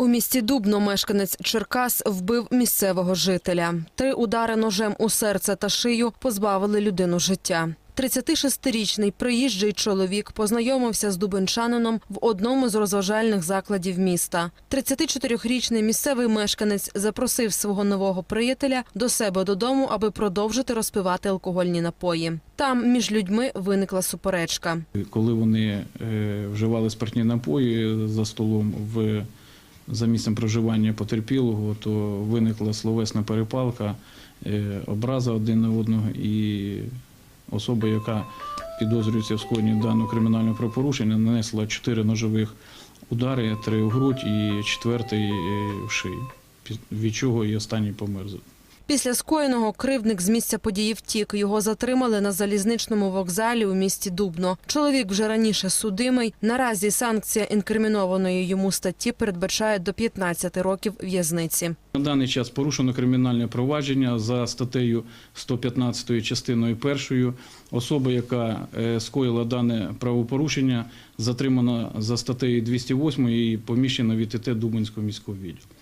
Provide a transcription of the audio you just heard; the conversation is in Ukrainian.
У місті Дубно мешканець Черкас вбив місцевого жителя. Три удари ножем у серце та шию позбавили людину життя. 36-річний приїжджий чоловік познайомився з дубенчанином в одному з розважальних закладів міста. 34-річний місцевий мешканець запросив свого нового приятеля до себе додому, аби продовжити розпивати алкогольні напої. Там між людьми виникла суперечка. Коли вони е, вживали спиртні напої за столом в за місцем проживання потерпілого, то виникла словесна перепалка, е, образа один на одного, і особа, яка підозрюється в скоєнні даного кримінального правопорушення, нанесла чотири ножових удари, три в грудь і четвертий е, в під- від чого і останній помер. Після скоєного кривдник з місця події втік. Його затримали на залізничному вокзалі у місті Дубно. Чоловік вже раніше судимий. Наразі санкція інкримінованої йому статті передбачає до 15 років в'язниці. На даний час порушено кримінальне провадження за статтею 115 частиною 1. Особа, яка е, скоїла дане правопорушення, затримана за статтею 208 і поміщена в ІТТ Дубинського міського відділу.